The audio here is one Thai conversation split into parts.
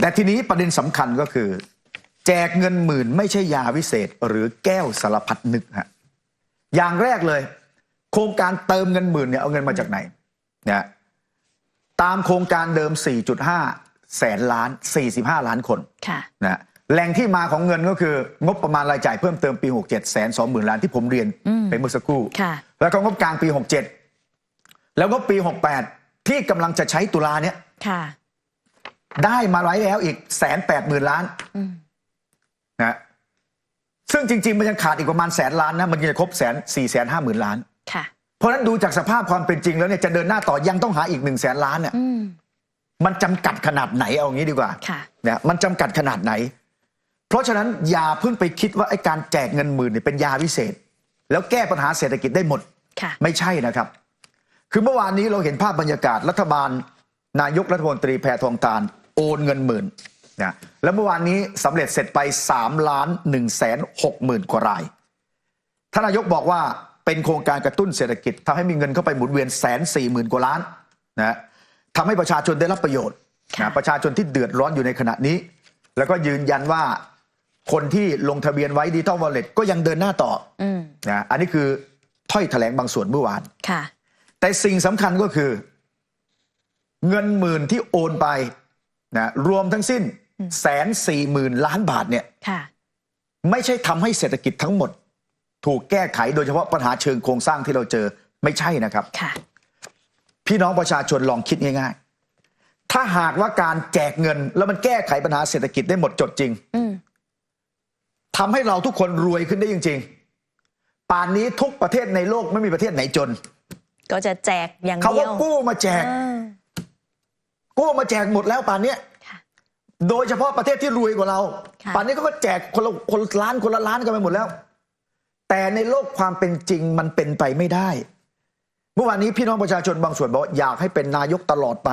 แต่ทีนี้ประเด็นสำคัญก็คือ แจกเงินหมื่นไม่ใช่ยาวิเศษหรือแก้วสารพัดนึกฮะอย่างแรกเลย โครงการเติมเงินหมื่นเนี่ยเอาเงินมาจากไหนเนี่ยตามโครงการเดิม 4.5 แสนล้าน 45 ล้านคนค่ะนะแหล่งที่มาของเงินก็คืองบประมาณรายจ่ายเพิ่มเติมปี 67แสน2หมื่นล้านที่ผมเรียนอืมไปเมื่อสักครู่ค่ะแล้วก็งบกลางปี 67 แล้วก็ปี 68 ที่กำลังจะใช้ตุลาเนี้ยค่ะ ได้มาไว้แล้วอีกแสนแปดหมื่นล้านอืมนะซึ่งจริง ๆ มันยังขาดอีกประมาณแสนล้านนะมันจะครบแสนสี่แสนห้าหมื่นล้านค่ะเพราะฉะนั้นดูจากสภาพความเป็นจริงแล้วเนี่ยจะเดินหน้าต่อยังต้องหาอีกหนึ่งแสนล้านเนี่ยอืมมันจำกัดขนาดไหนเอางี้ดีกว่าค่ะเนี่ยมันจำกัดขนาดไหน เพราะฉะนั้นอย่าเพิ่งไปคิดว่าไอ้การแจกเงินหมื่นเนี่ยเป็นยาวิเศษ แล้วแก้ปัญหาเศรษฐกิจได้หมดค่ะไม่ใช่นะครับ คือเมื่อวานนี้เราเห็นภาพบรรยากาศรัฐบาล นายกรัฐมนตรีแพทองทานโอนเงินหมื่นนะแล้วเมื่อวานนี้สำเร็จเสร็จไป3ล้าน1แสน6หมื่นกว่ารายท่านนายกบอกว่าเป็นโครงการกระตุ้นเศรษฐกิจทำให้มีเงินเข้าไปหมุนเวียนแสนสี่หมื่นกว่าล้านนะทำให้ประชาชนได้รับประโยชน์ค่ะนะประชาชนที่เดือดร้อนอยู่ในขณะนี้ แล้วก็ยืนยันว่าคนที่ลงทะเบียนไว้ดิจิตอลวอลเล็ตก็ยังเดินหน้าต่ออืมนะอันนี้คือถ้อยแถลงบางส่วนเมื่อวานค่ะแต่สิ่งสำคัญก็คือ เงินหมื่นที่โอนไปนะรวมทั้งสิ้นแสนสี่หมื่นล้านบาทเนี่ยค่ะไม่ใช่ทำให้เศรษฐกิจทั้งหมด ถูกแก้ไขโดยเฉพาะปัญหาเชิงโครงสร้างที่เราเจอไม่ใช่นะครับค่ะพี่น้องประชาชนลองคิดง่าย ๆ ถ้าหากว่าการแจกเงิน แล้วมันแก้ไขปัญหาเศรษฐกิจได้หมดจดจริงอืมทำให้เราทุกคนรวยขึ้นได้จริง ๆ ป่านนี้ทุกประเทศในโลกไม่มีประเทศไหนจน ก็จะแจกอย่างเขาเดีก็ยวกู้มาแจกอ่า กู้มาแจกหมดแล้วป่านเนี้ยค่ะโดยเฉพาะประเทศที่รวยกว่าเราค่ะป่านนี้เขาก็แจกคนละคนละล้านคนละล้านกันไปหมดแล้ว แต่ในโลกความเป็นจริงมันเป็นไปไม่ได้ เมื่อวานนี้พี่น้องประชาชนบางส่วนบอกว่าอยากให้เป็นนายกตลอดไป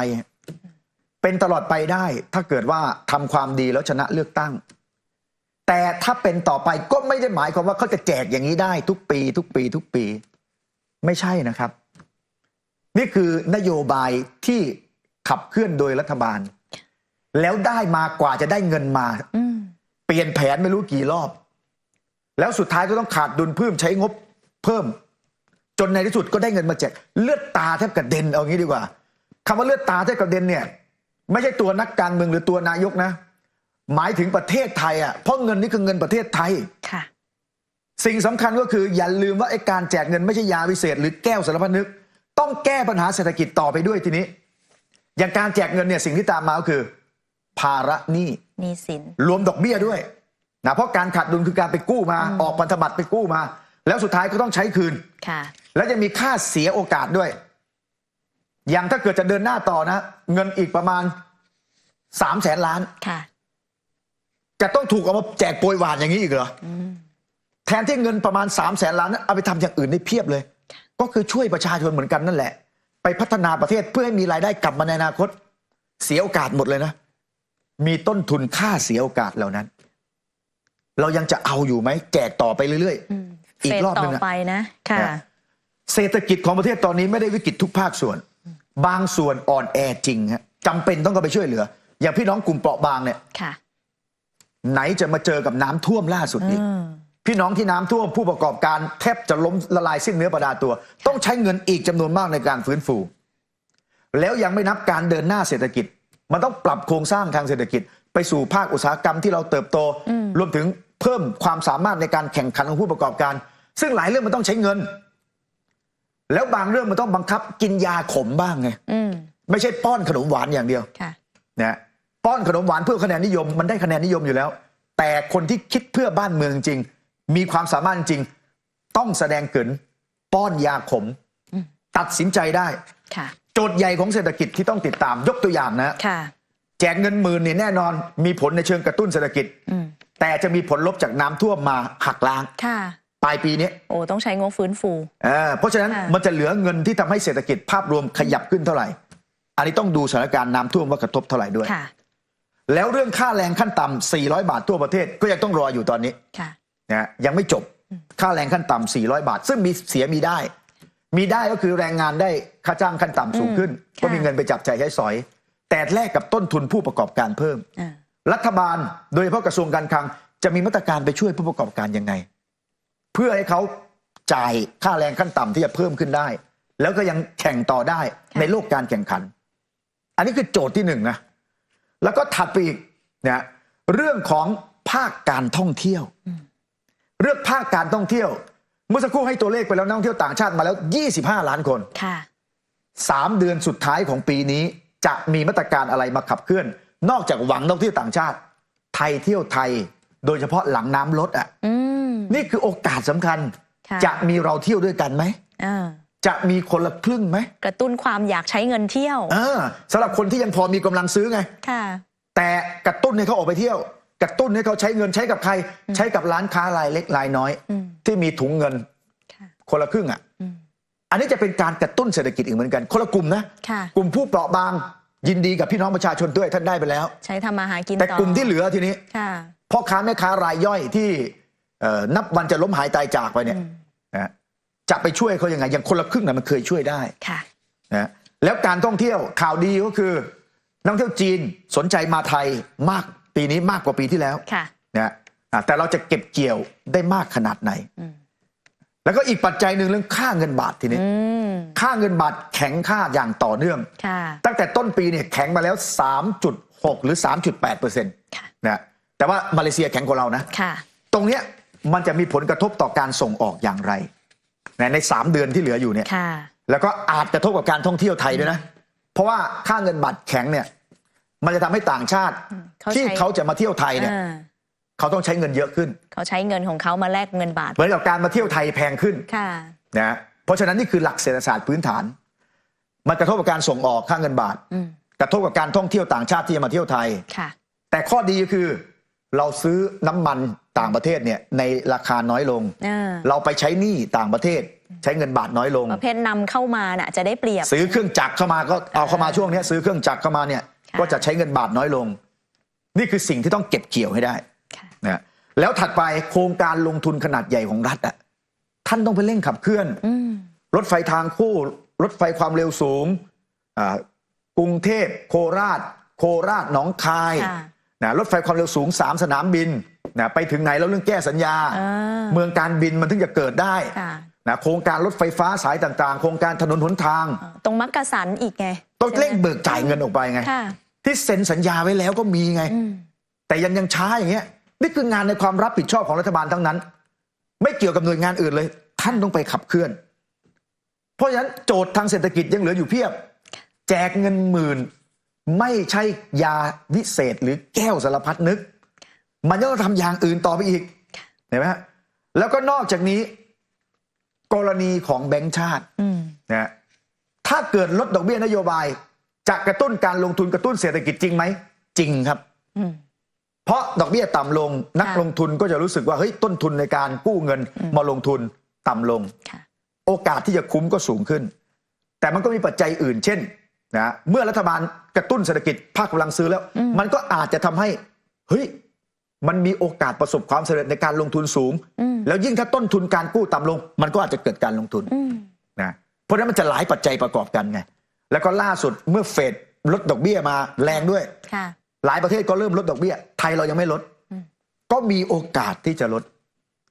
เป็นตลอดไปได้ ถ้าเกิดว่าทำความดีแล้วชนะเลือกตั้ง แต่ถ้าเป็นต่อไปก็ไม่ได้หมายความว่าเขาจะแจกอย่างนี้ได้ทุกปี ทุกปี ทุกปี ไม่ใช่นะครับ นี่คือนโยบายที่ ขับเคลื่อนโดยรัฐบาล แล้วได้มากว่าจะได้เงินมาอืมเปลี่ยนแผนไม่รู้กี่รอบ แล้วสุดท้ายก็ต้องขาดดุลเพิ่มใช้งบเพิ่ม จนในที่สุดก็ได้เงินมาแจกเลือดตาแทบกระเด็นเอางี้ดีกว่าคำว่าเลือดตาแทบกระเด็นเนี่ย ไม่ใช่ตัวนักการเมืองหรือตัวนายกนะ หมายถึงประเทศไทยอะเพราะเงินนี่คือเงินประเทศไทยค่ะสิ่งสำคัญก็คืออย่าลืมว่าไอ้การแจกเงินไม่ใช่ยาวิเศษ หรือแก้วสารพัดนึก ต้องแก้ปัญหาเศรษฐกิจต่อไปด้วยทีนี้ อย่างการแจกเงินเนี่ยสิ่งที่ตามมาก็คือ ภาระหนี้มีสินรวมดอกเบี้ยด้วยนะเพราะการขาดดุลคือการไปกู้มาออกพันธบัตรไปกู้มา แล้วสุดท้ายก็ต้องใช้คืนค่ะ แล้วจะมีค่าเสียโอกาสด้วย อย่างถ้าเกิดจะเดินหน้าต่อนะ เงินอีกประมาณสามแสนล้านค่ะ จะต้องถูกเอามาแจกโปรยหวานอย่างนี้อีกเหรออแทนที่เงินประมาณ3ามแสนล้านนั้นเอาไปทำอย่างอื่นได้เพียบเลย ก็คือช่วยประชาชนเหมือนกันนั่นแหละ ไปพัฒนาประเทศเพื่อให้มีรายได้กลับมาในอนาคต เสียโอกาสหมดเลยนะ มีต้นทุนค่าเสียโอกาสเหล่านั้น เรายังจะเอาอยู่ไหมแจกต่อไปเรื่อยอืมๆอีกเฟสรอบหต่นึองอะไปนะค่ะนะเศรษฐกิจของประเทศตอนนี้ไม่ได้วิกฤตทุกภาคส่วน บางส่วนอ่อนแอจริงฮะจำเป็นต้องเข้าไปช่วยเหลือ อย่างพี่น้องกลุ่มเปราะบางเนี่ยค่ะไหนจะมาเจอกับน้ำท่วมล่าสุดอีกอืม พี่น้องที่น้ำท่วมผู้ประกอบการแทบจะล้มละลายสิ้นเนื้อประดาตัว ต้องใช้เงินอีกจำนวนมากในการฟื้นฟู แล้วยังไม่นับการเดินหน้าเศรษฐกิจ มันต้องปรับโครงสร้างทางเศรษฐกิจ ไปสู่ภาคอุตสาหกรรมที่เราเติบโต รวมถึงเพิ่มความสามารถในการแข่งขันของผู้ประกอบการ ซึ่งหลายเรื่องมันต้องใช้เงิน แล้วบางเรื่องมันต้องบังคับกินยาขมบ้างไงอืมไม่ใช่ป้อนขนมหวานอย่างเดียวค่ะนะป้อนขนมหวานเพื่อคะแนนนิยม มันได้คะแนนนิยมอยู่แล้ว แต่คนที่คิดเพื่อบ้านเมืองจริง มีความสามารถจริง ต้องแสดงเกินป้อนยาขมอืมตัดสินใจได้ค่ะโจทย์ใหญ่ของเศรษฐกิจที่ต้องติดตามยกตัวอย่างนะค่ะแจกเงินหมื่นเนี่ยแน่นอน มีผลในเชิงกระตุ้นเศรษฐกิจอืมแต่จะมีผลลบจากน้ำท่วมมาหักล้างค่ะปลายปีนี้โอ้ต้องใช้งบฟื้นฟูเออเพราะฉะนั้นค่ะมันจะเหลือเงินที่ทำให้เศรษฐกิจภาพรวมขยับขึ้นเท่าไหร่ อันนี้ต้องดูสถานการณ์น้ำท่วมว่ากระทบเท่าไหร่ด้วยค่ะแล้วเรื่องค่าแรงขั้นต่ำ400 บาททั่วประเทศก็ยังต้องรออยู่ตอนนี้ค่ะ นะฮะยังไม่จบค่าแรงขั้นต่ำ400 บาท ซึ่งมีเสียมีได้ มีได้ก็คือแรงงานได้ค่าจ้างขั้นต่ำสูงขึ้นอืมก็มีค่ะเงินไปจับจ่ายใช้สอยแต่แต่แลกกับต้นทุนผู้ประกอบการเพิ่มอ่ารัฐบาลโดยเฉพาะกระทรวงการคลัง จะมีมาตรการไปช่วยผู้ประกอบการยังไง เพื่อให้เขาจ่ายค่าแรงขั้นต่ำที่จะเพิ่มขึ้นได้ แล้วก็ยังแข่งต่อได้ในโลกการแข่งขัน อันนี้คือโจทย์ที่หนึ่งนะแล้วก็ถัดไปอีกนะเรื่องของภาคการท่องเที่ยว เรื่องภาคการท่องเที่ยว เมื่อสักครู่ให้ตัวเลขไปแล้วนักท่องเที่ยวต่างชาติมาแล้ว 25 ล้านคนค่ะสามเดือนสุดท้ายของปีนี้จะมีมาตรการอะไรมาขับเคลื่อน นอกจากหวังนักท่องเที่ยวต่างชาติ ไทยเที่ยวไทย โดยเฉพาะหลังน้ำลดอะอืมนี่คือโอกาสสำคัญค่ะจะมีเราเที่ยวด้วยกันไหมอ่าจะมีคนละครึ่งไหมกระตุ้นความอยากใช้เงินเที่ยวเออสำหรับคนที่ยังพอมีกำลังซื้อไงค่ะแต่กระตุ้นให้เขาออกไปเที่ยว กระตุ้นให้เขาใช้เงินใช้กับใคร ใช้กับร้านค้ารายเล็กรายน้อยอืมที่มีถุงเงินค่ะคนละครึ่งอะอืมอันนี้จะเป็นการกระตุ้นเศรษฐกิจอีกเหมือนกัน คนละกลุ่มนะค่ะกลุ่มผู้เปราะบางยินดีกับพี่น้องประชาชนด้วยท่านได้ไปแล้ว ใช้ทำมาหากินแต่ต่อกลุ่มที่เหลือทีนี้ค่ะพ่อค้าแม่ค้ารายย่อยที่เอ่อนับวันจะล้มหายตายจากไปเนี่ยอืมนะจะไปช่วยเขายังไงอย่างคนละครึ่งนะมันเคยช่วยได้ค่ะนะแล้วการท่องเที่ยวข่าวดีก็คือ นักท่องเที่ยวจีนสนใจมาไทยมาก ปีนี้มากกว่าปีที่แล้วค่ะนะอะแต่เราจะเก็บเกี่ยวได้มากขนาดไหนอืมแล้วก็อีกปัจจัยหนึ่งเรื่องค่าเงินบาททีนี้อืมค่าเงินบาทแข็งค่าอย่างต่อเนื่องค่ะตั้งแต่ต้นปีเนี่ยแข็งมาแล้ว 3.6 หรือ 3.8เปอร์เซ็นต์ค่ะนะแต่ว่ามาเลเซียแข็งกว่าเรานะค่ะตรงเนี้ยมันจะมีผลกระทบต่อการส่งออกอย่างไรนะใน3เดือนที่เหลืออยู่เนี่ยค่ะแล้วก็อาจกระทบกับการท่องเที่ยวไทยด้วยนะ เพราะว่าค่าเงินบาทแข็งเนี่ย มันจะทำให้ต่างชาติเขาที่ใช้เขาจะมาเที่ยวไทยเนี่ยอ่าเขาต้องใช้เงินเยอะขึ้น เขาใช้เงินของเขามาแลกเงินบาท เหมือนกับการมาเที่ยวไทยแพงขึ้นค่ะนะเพราะฉะนั้นนี่คือหลักเศรษฐศาสตร์พื้นฐาน มันกระทบกับการส่งออกค่าเงินบาทอืมกระทบกับการท่องเที่ยวต่างชาติที่จะมาเที่ยวไทยค่ะ แต่ข้อดีก็คือ เราซื้อน้ำมันต่างประเทศเนี่ยในราคาน้อยลงอ่าเราไปใช้หนี้ต่างประเทศใช้เงินบาทน้อยลงประเภทนำเข้ามาน่ะจะได้เปรียบ ซื้อเครื่องจักรเข้ามาก็เอาเข้ามาช่วงเนี้ยซื้อเครื่องจักรเข้ามาเนี่ยค่ะ ก็จะใช้เงินบาทน้อยลง นี่คือสิ่งที่ต้องเก็บเกี่ยวให้ได้ค่ะนะแล้วถัดไปโครงการลงทุนขนาดใหญ่ของรัฐอะท่านต้องไปเร่งขับเคลื่อนอืมรถไฟทางคู่ รถไฟความเร็วสูงอ่ากรุงเทพโคราช โคราชหนองคายค่ะนะรถไฟความเร็วสูง3สนามบินนะไปถึงไหนแล้วเรื่องแก้สัญญาอ่าเมืองการบินมันถึงจะเกิดได้ค่ะนะโครงการรถไฟฟ้าสายต่างๆ โครงการถนนหนทางอ่าตรงมักกะสันอีกไง ต้องเร่งใช่ไหมเบิกจ่ายเงินออกไปไงค่ะ ที่เซ็นสัญญาไว้แล้วก็มีไงอืมแต่ยังยังช้าอย่างเงี้ยนี่คืองานในความรับผิดชอบของรัฐบาลทั้งนั้น ไม่เกี่ยวกับหน่วยงานอื่นเลย ท่านต้องไปขับเคลื่อน เพราะฉะนั้นโจทย์ทางเศรษฐกิจยังเหลืออยู่เพียบ แจกเงินหมื่น ไม่ใช่ยาวิเศษหรือแก้วสารพัดนึก มันยังต้องทำอย่างอื่นต่อไปอีกเห็นไหมฮะแล้วก็นอกจากนี้ กรณีของแบงก์ชาติอืมนะฮะถ้าเกิดลดดอกเบี้ยนโยบาย จะกระตุ้นการลงทุนกระตุ้นเศรษฐกิจจริงไหม จริงครับอืมเพราะดอกเบี้ยต่ำลงนักค่ะลงทุนก็จะรู้สึกว่าเฮ้ยต้นทุนในการกู้เงินมาลงทุนต่ำลงค่ะโอกาสที่จะคุ้มก็สูงขึ้น แต่มันก็มีปัจจัยอื่น เช่นนะเมื่อรัฐบาลกระตุ้นเศรษฐกิจภาคกำลังซื้อแล้วอืมมันก็อาจจะทำให้เฮ้ยมันมีโอกาสประสบความสำเร็จในการลงทุนสูงอืมแล้วยิ่งถ้าต้นทุนการกู้ต่ำลง มันก็อาจจะเกิดการลงทุนอืมนะเพราะฉะนั้นมันจะหลายปัจจัยประกอบกันไง แล้วก็ล่าสุดเมื่อเฟดลดดอกเบี้ยมาแรงด้วย ค่ะหลายประเทศก็เริ่มลดดอกเบี้ย ไทยเรายังไม่ลดอืมก็มีโอกาสที่จะลด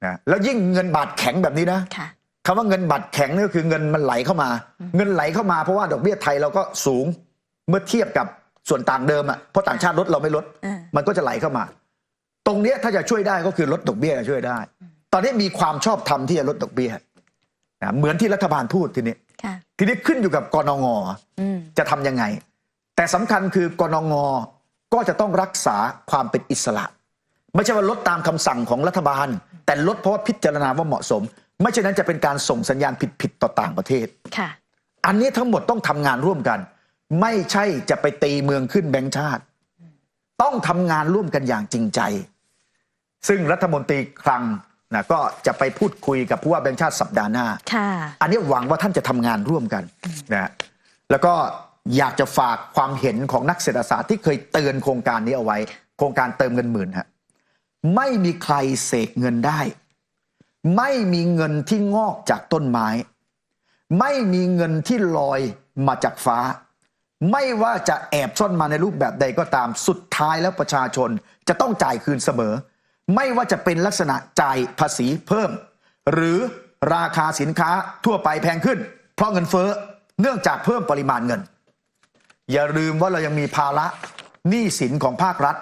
นะแล้วยิ่งเงินบาทแข็งแบบนี้นะค่ะ คำว่าเงินบาทแข็งนี่ก็คือเงินมันไหลเข้ามา เงินไหลเข้ามาเพราะว่าดอกเบี้ยไทยเราก็สูงเมื่อเทียบกับส่วนต่างเดิมอะเพราะต่างชาติลดเราไม่ลดอ่ามันก็จะไหลเข้ามา ตรงเนี้ยถ้าจะช่วยได้ก็คือลดดอกเบี้ยจะช่วยได้ ตอนนี้มีความชอบธรรมที่จะลดดอกเบี้ย นะเหมือนที่รัฐบาลพูดทีนี้ค่ะทีนี้ขึ้นอยู่กับกนงอืมจะทำยังไง แต่สำคัญคือกนงก็จะต้องรักษาความเป็นอิสระ ไม่ใช่ว่าลดตามคำสั่งของรัฐบาล แต่ลดเพราะว่าพิจารณาว่าเหมาะสม ไม่เช่นนั้นจะเป็นการส่งสัญญาณผิดๆต่อต่างประเทศค่ะ อันนี้ทั้งหมดต้องทำงานร่วมกัน ไม่ใช่จะไปตีเมืองขึ้นแบงค์ชาติ ต้องทำงานร่วมกันอย่างจริงใจ ซึ่งรัฐมนตรีคลัง นะก็จะไปพูดคุยกับผู้ว่าแบงค์ชาติสัปดาห์หน้า ค่ะ อันนี้หวังว่าท่านจะทำงานร่วมกันนะฮะแล้วก็อยากจะฝากความเห็นของนักเศรษฐศาสตร์ที่เคยเตือนโครงการนี้เอาไว้ โครงการเติมเงินหมื่นฮะไม่มีใครเสกเงินได้ ไม่มีเงินที่งอกจากต้นไม้ ไม่มีเงินที่ลอยมาจากฟ้า ไม่ว่าจะแอบซ่อนมาในรูปแบบใดก็ตามสุดท้ายแล้วประชาชนจะต้องจ่ายคืนเสมอ ไม่ว่าจะเป็นลักษณะจ่ายภาษีเพิ่ม หรือราคาสินค้าทั่วไปแพงขึ้น เพราะเงินเฟ้อเนื่องจากเพิ่มปริมาณเงิน อย่าลืมว่าเรายังมีภาระหนี้สินของภาครัฐ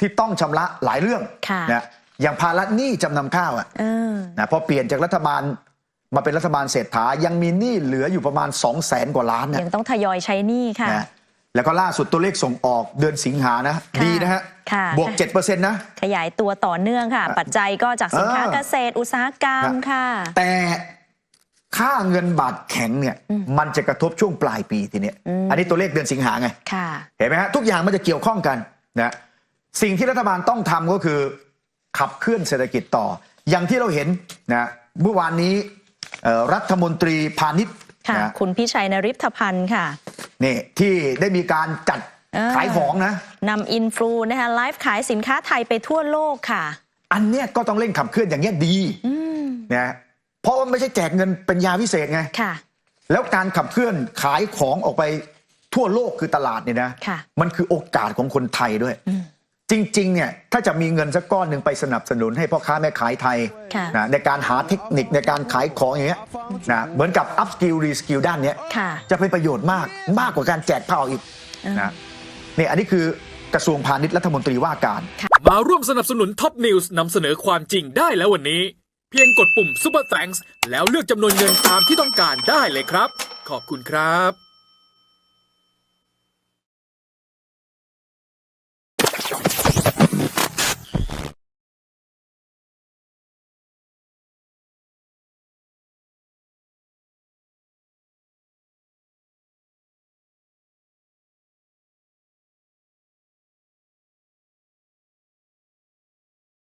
ที่ต้องชำระหลายเรื่องค่ะนะอย่างภาระหนี้จำนำข้าวอะเออนะพอเปลี่ยนจากรัฐบาลมาเป็นรัฐบาลเศรษฐายังมีหนี้เหลืออยู่ประมาณ2 0 0แสนกว่าล้านนะยังต้องทยอยใช้หนี้ค่ะนะ แล้วก็ล่าสุดตัวเลขส่งออกเดือนสิงหานะค่ะดีนะฮะ ค่ะ บวก 7%นะ ขยายตัวต่อเนื่องค่ะ ปัจจัยก็จากสินค้าเออเกษตรอุตสาหกรรมนะค่ะ แต่ค่าเงินบาทแข็งเนี่ย มันจะกระทบช่วงปลายปีทีเนี้ยอืมอันนี้ตัวเลขเดือนสิงหาไงค่ะเห็นไหมฮะทุกอย่างมันจะเกี่ยวข้องกันนะสิ่งที่รัฐบาลต้องทำก็คือ ขับเคลื่อนเศรษฐกิจต่อ อย่างที่เราเห็นนะเมื่อวานนี้เอ่อรัฐมนตรีพาณิชย์ค่ะนะคุณพิชัยนริพพันธ์ค่ะ นี่ที่ได้มีการจัดเออขายของนะนำอินฟลูนะคะไลฟ์ขายสินค้าไทยไปทั่วโลกค่ะ อันเนี้ยก็ต้องเร่งขับเคลื่อนอย่างเงี้ยดีอืมนะเพราะว่าไม่ใช่แจกเงินเป็นยาวิเศษไงค่ะ แล้วการขับเคลื่อนขายของออกไปทั่วโลกคือตลาดเนี่ยนะค่ะมันคือโอกาสของคนไทยด้วยอืม จริงๆเนี่ยถ้าจะมีเงินสักก้อนหนึ่งไปสนับสนุนให้พ่อค้าแม่ขายไทยค่ะนะในการหาเทคนิคในการขายของอย่างเงี้ยนะเหมือนกับ up skill re skill ด้านเนี้ยค่ะ จะเป็นประโยชน์มากมากกว่าการแจกเผาอีกเออนะนี่อันนี้คือกระทรวงพาณิชย์รัฐมนตรีว่าการ มาร่วมสนับสนุนท็อปนิวส์นำเสนอความจริงได้แล้ววันนี้ เพียงกดปุ่ม Super Thanks แล้วเลือกจำนวนเงินตามที่ต้องการได้เลยครับ ขอบคุณครับ